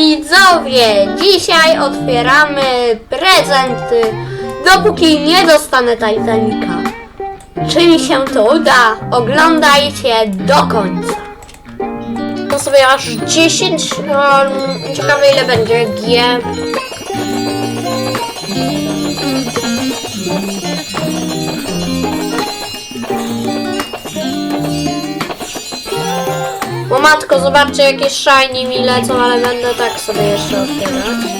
Widzowie, dzisiaj otwieramy prezenty, dopóki nie dostanę Titanica. Czy mi się to uda? Oglądajcie do końca. To sobie aż 10, um, ciekawe ile będzie, G. matko, zobaczcie jakie shiny mi lecą, ale będę tak sobie jeszcze otwierać.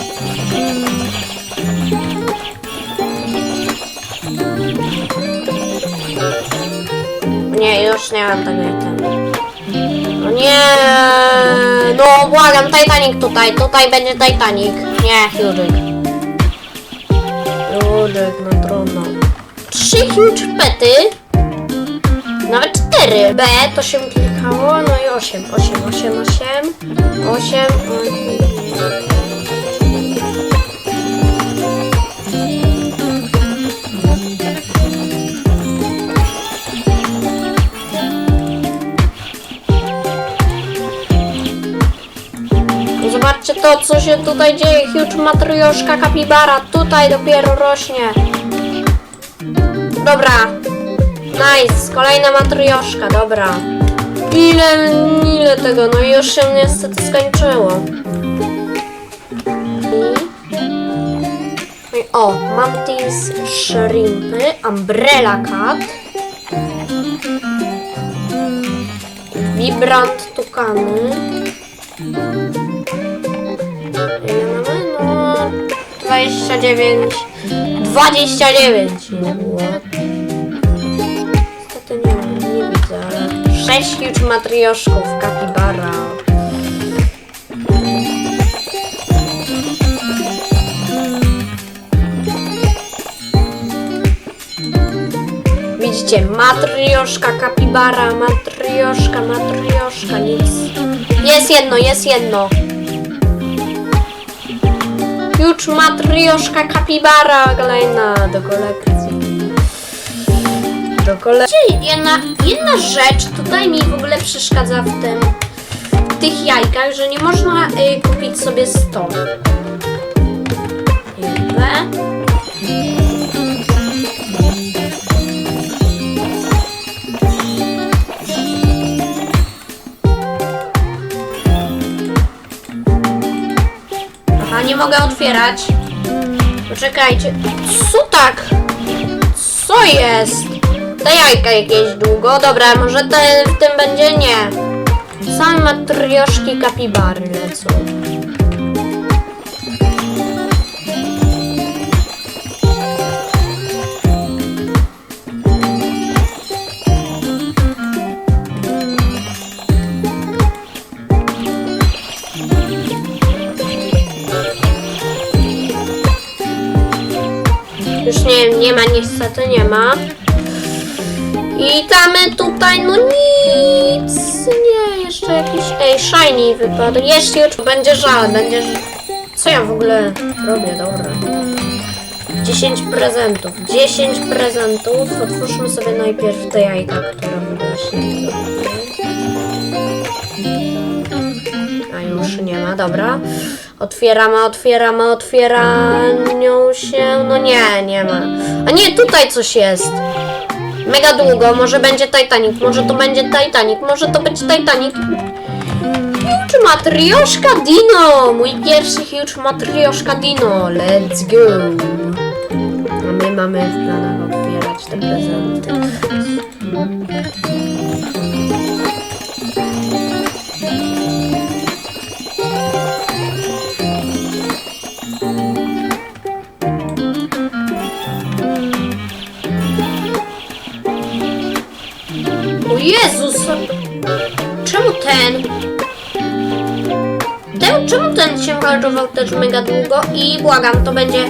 Nie, już nie mam tego itemu. No nie, no błagam, Titanic tutaj, tutaj będzie Titanic. Nie, Huge. Huge, no trudno. Trzy huge pety. Nawet cztery. B to się klikało, no i osiem, osiem, osiem, osiem, osiem. Zobaczcie to, co się tutaj dzieje. Huge matrioszka kapibara tutaj dopiero rośnie. Dobra. Nice. Kolejna matrioszka, dobra. Ile, ile tego? No i już się niestety skończyło. I... o, Mantis Shrimpy, Umbrella Cat. Vibrant Tukany. Ile mamy? No, 29. 29. Ile ale 6 huge matrioszków, kapibara. Widzicie, matrioszka, kapibara, matrioszka, matrioszka, nic. Jest jedno, jest jedno. Huge matrioszka, kapibara, kolejna do kolekcji do. Jedna, jedna rzecz tutaj mi w ogóle przeszkadza w tym, w tych jajkach, że nie można y, kupić sobie 100. Ile? Aha, nie mogę otwierać. Poczekajcie. Co tak? Co jest? Te jajka jakieś długo. Dobra, może te, w tym będzie nie. Same matrioszki kapibary lecą. Już nie, nie ma, niestety nie ma. I damy tutaj, no nic, nie, jeszcze jakiś, ej, shiny wypadł, już będzie żal, będzie, co ja w ogóle robię, dobra. 10 prezentów, 10 prezentów, otwórzmy sobie najpierw te jajka, które właśnie robię. A już nie ma, dobra. Otwieramy, otwieramy, otwieranią się, no nie, nie ma. A nie, tutaj coś jest. Mega długo, może będzie Titanic, może to będzie Titanic, może to będzie Titanic. Huge matrioszka Dino! Mój pierwszy huge matrioszka Dino. Let's go! A my mamy w planach otwierać te prezenty. Też mega długo? I błagam, to będzie...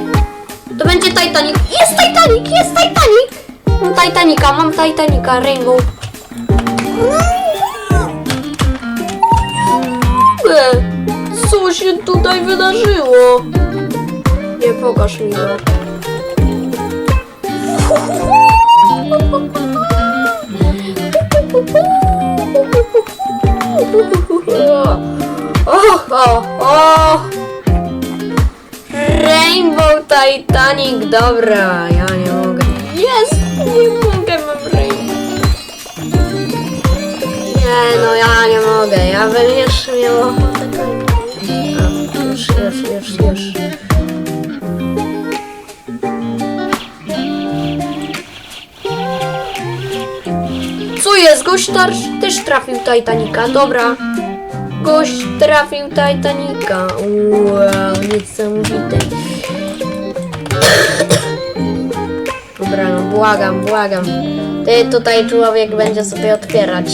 To będzie Titanic. Jest Titanic! Jest Titanic! Mam Titanica, mam Titanica, Rainbow. Co się tutaj wydarzyło? Nie pokaż mi go. O, o, o! Rainbow Titanic, dobra, ja nie mogę. Jest, nie mogę, mam Rainbow. Nie, no ja nie mogę, ja bym jeszcze miał ochotę. A, już, już, już, już. Co jest? Gość tar- też trafił Titanica, dobra. Gość trafił Titanica. Wow, niesamowite. Błagam, błagam. Ty tutaj człowiek będzie sobie otwierać.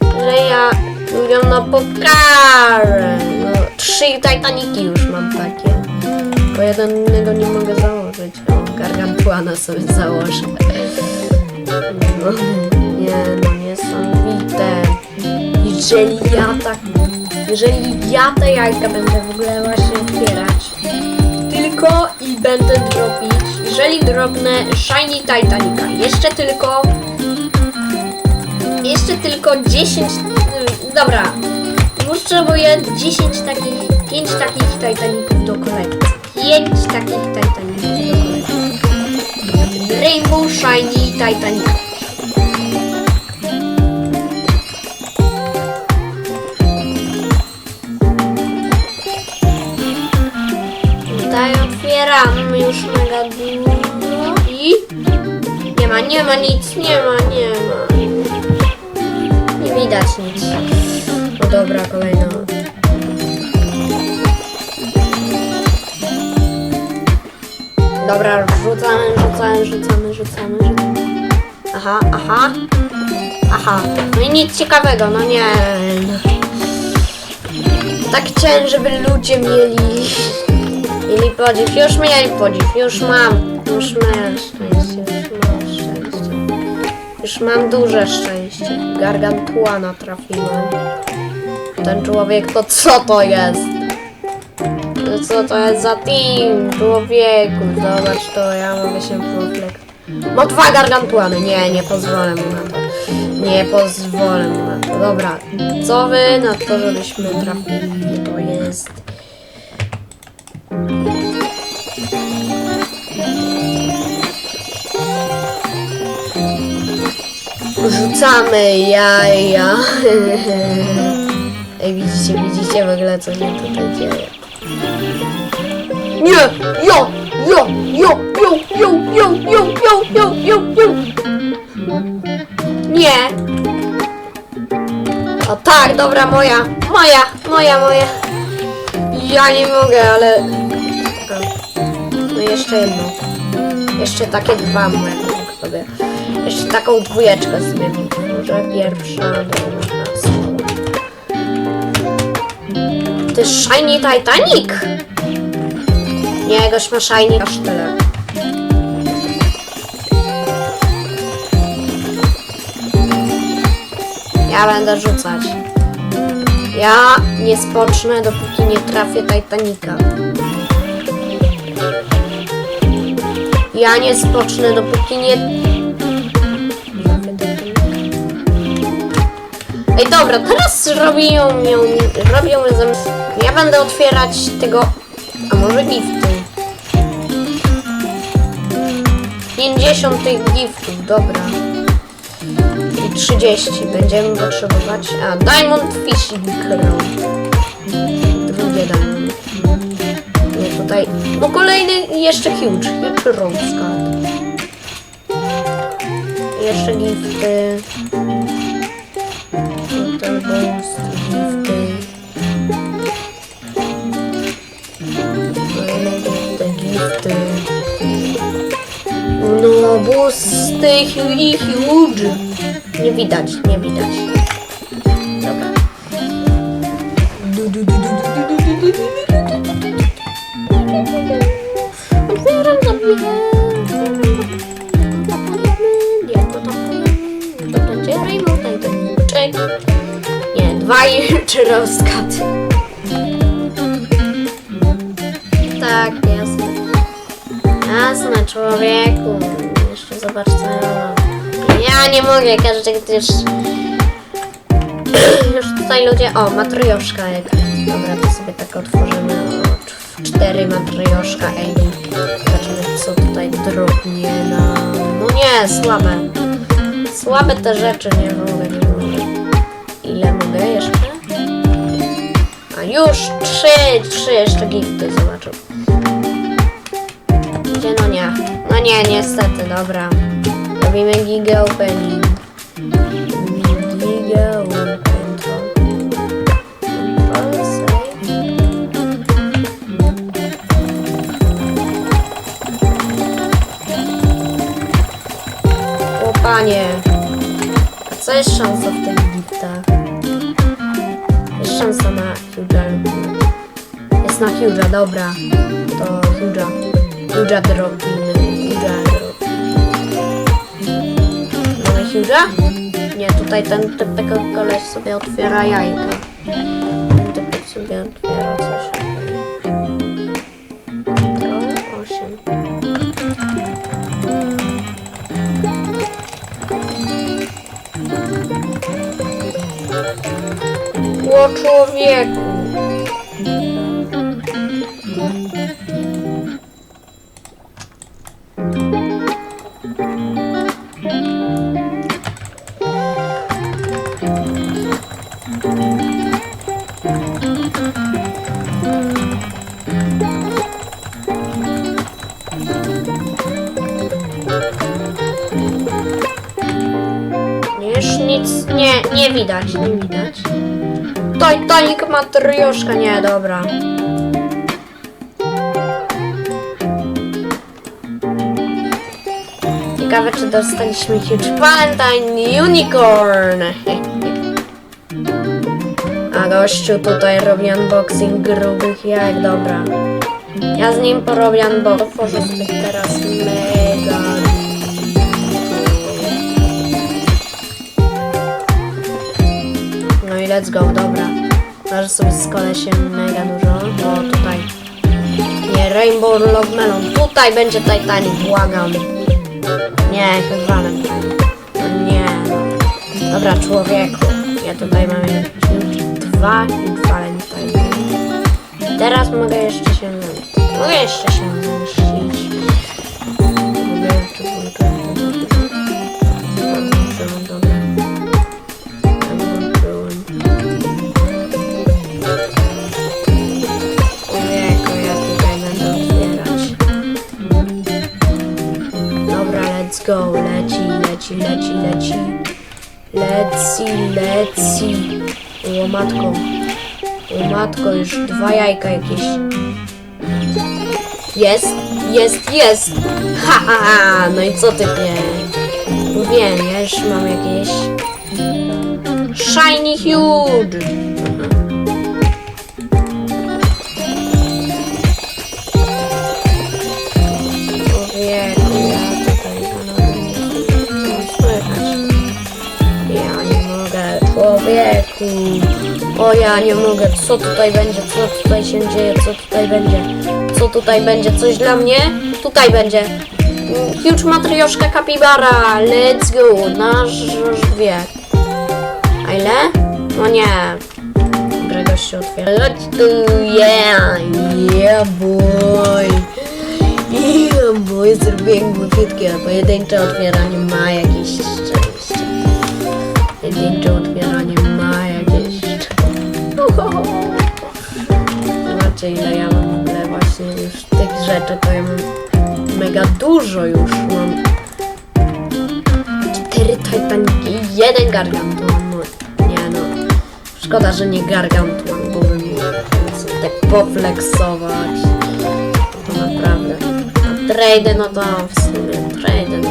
Że ja lubią na pokarę. No, trzy Titaniki już mam takie. Bo jednego nie mogę założyć. O, gargantuana sobie założę. No, nie, no niesamowite. Jeżeli ja tak, jeżeli ja te jajka będę w ogóle właśnie otwierać, tylko i będę dropić, jeżeli drobnę Shiny Titanica, jeszcze tylko, jeszcze tylko 10, y, dobra, potrzebuję 10 takich, 5 takich Titaników do kolekcji. 5 takich Titaników do kolekcji. Rainbow Shiny Titanic. Tutaj otwieram już mega dużo i nie ma, nie ma nic, nie ma, nie ma. Nie widać nic. No dobra, kolejna. Dobra, rzucamy, rzucamy, rzucamy, rzucamy, rzucamy. Aha, aha. Aha. No i nic ciekawego, no nie. Tak chciałem, żeby ludzie mieli... Mieli podziw. Już mieli podziw, już mam. Już mam szczęście, już mam szczęście. Już mam duże szczęście. Gargantuana trafiłem. Ten człowiek to co to jest? Co to jest za team? Człowieku, zobacz to, ja mogę się proflek. No dwa gargantuany, nie, nie pozwolę mu na to. Nie pozwolę mu na to. Dobra, co wy na to, żebyśmy trafili? To jest... Rzucamy jaja. Ej, widzicie, widzicie w ogóle co się tutaj dzieje. Nie! Jo! Jo! Jo! Jo! Jo! Jo! Jo! Jo! Jo! Jo! Jo! Nie! O tak, dobra, moja! Moja! Moja, moja! Ja nie mogę, ale... Jeszcze jedno. Jeszcze takie dwa mogę sobie. Jeszcze taką dwójeczkę sobie może pierwsza, druga, To jest Shiny Titanic! Nie, gość ma Shiny aż tyle. Ja będę rzucać. Ja nie spocznę, dopóki nie trafię Titanica. Ja nie spocznę, dopóki nie... Ej, dobra, teraz robią ją, robią ze mną... Ja będę otwierać tego... A może gifty? 50 tych giftów, dobra. I 30 będziemy potrzebować. A, Diamond Fishing Crown. Tutaj... No kolejny, jeszcze huge. Rose Card. Jeszcze gifty. Tutaj boost, gifty. No, busty i huge. Nie widać, nie widać. Dobra. Du, du, du, du, du, du, du, du. Otwieram sobie. Jak to tapujemy? To będzie Rainbow Titaniczek. Nie, dwa i trzy rozkaty. Tak, jasne. Jasne, człowieku. Jeszcze zobacz co ja nie mogę, każdy też już tutaj ludzie... O, matryoszka egg. Dobra, to sobie tak otworzymy. O, cz- cztery matryoszka egg. Zobaczymy, co tutaj drobnie nam... No nie, słabe. Słabe te rzeczy, nie mogę, nie mogę. Ile mogę jeszcze? A już trzy, trzy jeszcze gifty zobaczą. Gdzie no nie? No nie, niestety, dobra. Robimy giga opening. Panie. Co jest szansa w tych giftach? Jest szansa na Huge'a. Jest na Huge'a, dobra. To. Huge'a dropimy. Huge'a drop. Mamy Huge'a? Nie, tutaj ten typek koleś sobie otwiera jajka. Ten typek sobie otwiera coś. O człowieku! Nic nie, nie widać, nie widać. Titanic matrioszka, nie, dobra. Ciekawe, czy dostaliśmy Huge Valentine Unicorn. A gościu tutaj robi unboxing grubych jajek, dobra. Ja z nim porobię unboxing. Otworzę sobie teraz mega let's go, dobra. Zaraz sobie z kolesiem mega dużo. O, tutaj. Nie, Rainbow Love Melon. Tutaj będzie Titanic, błagam. Nie. No nie. Dobra, człowieku. Ja tutaj mam już dwa i Valentine. Teraz mogę jeszcze się... Mogę jeszcze się zemścić. Mogę jeszcze go. Leci, leci, leci, leci. Leci, leci. O matko. O matko, już dwa jajka jakieś. Jest, jest, jest. Ha, ha, ha. No i co ty wie? Mówiłem, ja już mam jakieś... Shiny Huge! O, ja nie mogę. Co tutaj będzie? Co tutaj się dzieje? Co tutaj będzie? Co tutaj będzie? Coś dla mnie? Tutaj będzie. Huge matrioszka kapibara. Let's go. Nasz wie. A ile? No nie. Dobra, gość się otwiera. Chodź tu, yeah, yeah boy. Yeah boy, zrobiłem głupiutkie, pojedyncze otwieranie ma jakieś szczęście. Pojedyncze otwieranie. Zobaczcie ile ja mam w ogóle właśnie już tych rzeczy, to ja mam mega dużo już mam. Cztery Titaniki i jeden Gargantuan. No, nie no. Szkoda, że nie Gargantuan, bo bym sobie tak poflexować. To naprawdę. A trade, no to w sumie trade. No.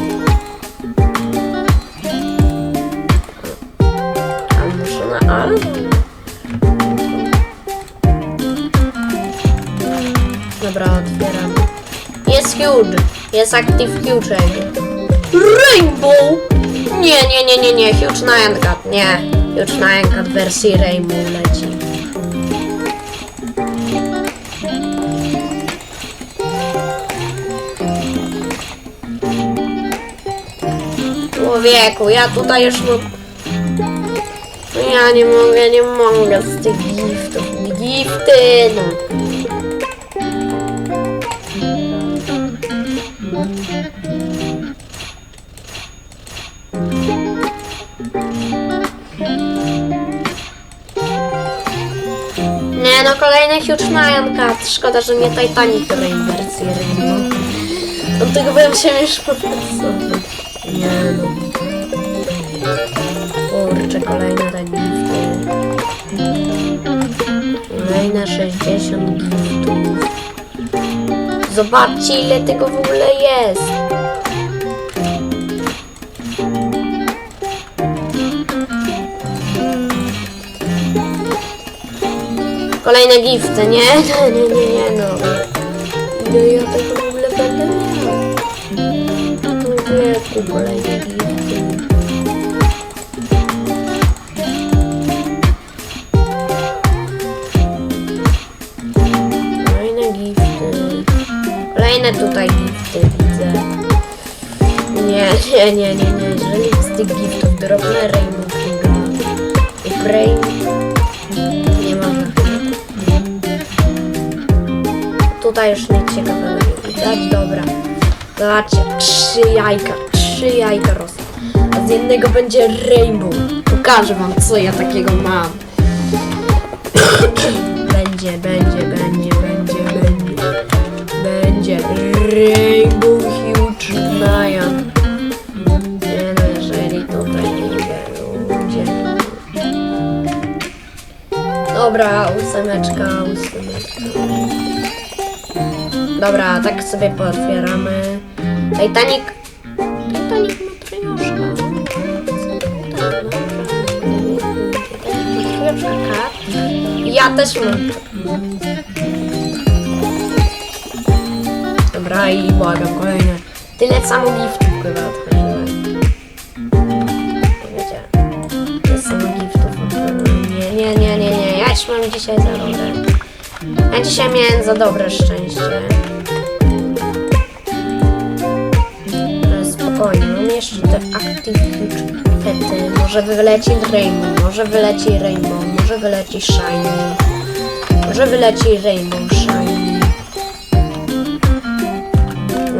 Muszę na ale. Huge. Jest active huge. Rainbow! Nie, nie, nie, nie, nie. Huge na Encat. Nie. Huge na Encat wersji Rainbow leci. Człowieku, ja tutaj już. No Ja nie mogę, nie mogę z tych giftów. Gifty, no. No, kolejny Huge Lion Cat. Szkoda, że nie Titanic Rain wersji Rainbow. Od tego byłem się już po prostu. Nie no. Kurczę, kolejne te gifty. Kolejne 60 giftów. Zobaczcie ile tego w ogóle jest. Kolejne gifty, nie? Nie, nie, nie, nie, no. Ile ja tego w ogóle będę miał? Wieku, kolejne gifty. Kolejne gifty. Kolejne tutaj gifty widzę. Nie, nie, nie, nie, nie. Jeżeli z tych giftów drobne Rainbow Kinga Brain Tutaj już nic ciekawego widać. Dobra. Zobaczcie, trzy jajka. Trzy jajka rosną. A z jednego będzie Rainbow. Pokażę wam, co ja takiego mam. Będzie, będzie, będzie, będzie, będzie. Będzie Rainbow Huge Lion. Nie jeżeli tutaj nie ludzie. Dobra, ósemeczka. Dobra, tak sobie pootwieramy. Titanic. Titanic. Titanic matryoszka, kat. Ja też mam. Dobra i błagam kolejne. Tyle samo giftów chyba otworzyłem. Wiecie. Tyle samo giftów otworzyłem. Nie, nie, nie, nie, nie. Ja już mam dzisiaj za dobre. Ja dzisiaj miałem za dobre szczęście. Spokojnie, mam jeszcze te Pety. Może wyleci Rainbow, może wyleci Rainbow, może wyleci Shiny. Może wyleci Rainbow Shiny.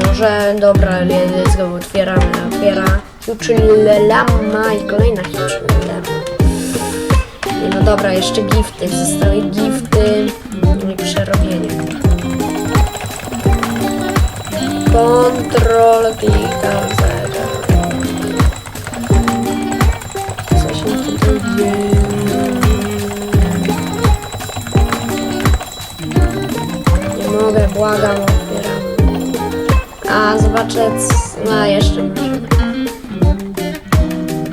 Może, dobra, let's go, otwieramy, otwiera Lama i kolejna Lama. No dobra, jeszcze gifty, zostały gifty przerobienie. Kontrol, klikam, zero. Co się tutaj? Nie mogę, błagam, otwieram. A, zobaczę, c- a jeszcze może.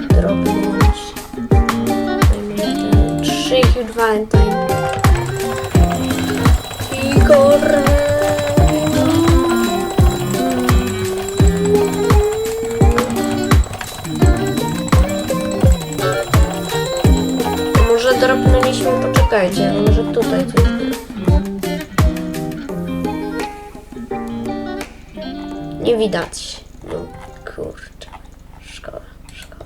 Drobność. Trzy Valentine. Igor. Może drobnęliśmy, poczekajcie, może tutaj coś. Nie widać. No kurczę. Szkoda, szkoda.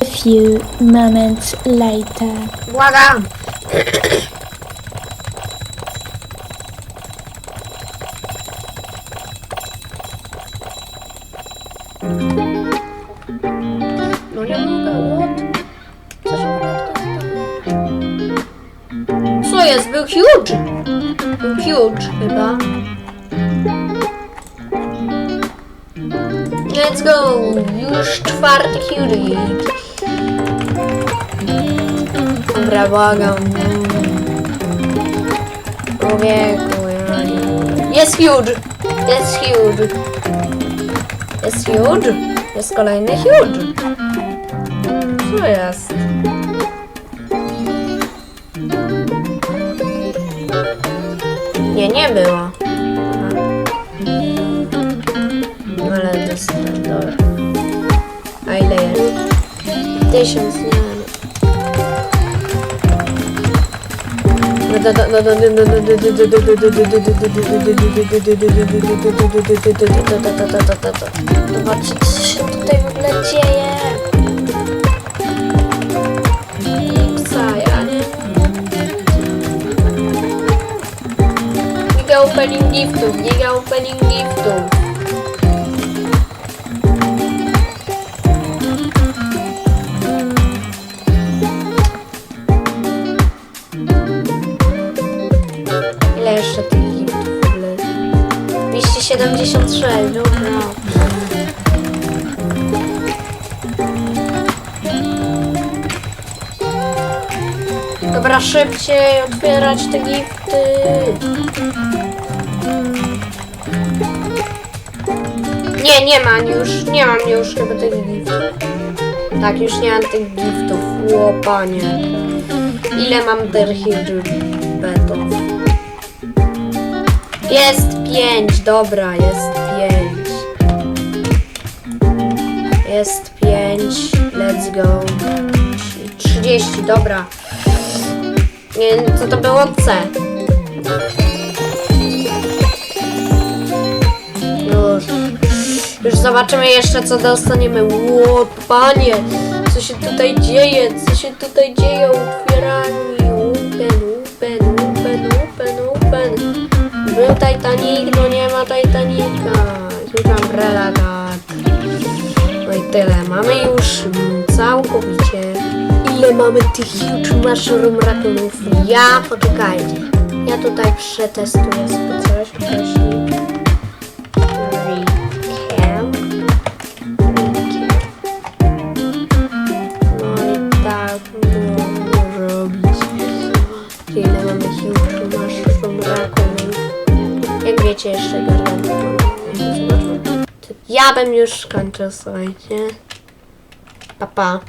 A few moments later. Błagam! No nie mogę, what? Co się Co jest? Był huge! Był huge chyba. Let's go! Już czwarty huge. Dobra, błagam. Jest huge! Jest huge! Jest huge! Jest kolejny huge! Co jest? Nie, nie było. Ale dostałem, dobra. A ile jest? Tysiąc, nie Zobaczcie, co się tutaj w ogóle dzieje. Nie. Giga opening giftów, giga opening giftów. 276, dobra. Dobra, szybciej otwierać te gifty. Nie, nie ma już, nie mam już chyba tych giftów. Tak, już nie mam tych giftów. Łopanie. Ile mam tych betów? Jest pięć, dobra, jest pięć. Jest pięć, let's go. Trzydzieści, dobra. Nie co to było C. Już. Już zobaczymy jeszcze, co dostaniemy. Ło, panie, co się tutaj dzieje? Co się tutaj dzieje? Otwieranie. Był Titanic, no nie ma Titanica. Umbrella, tak. No i tyle. Mamy już całkowicie. Ile mamy tych huge mushroom rakunów? Ja, poczekajcie. Ja tutaj przetestuję sobie coś. Wiecie, jeszcze mam. Ja bym już skończył, słuchajcie. Pa, pa.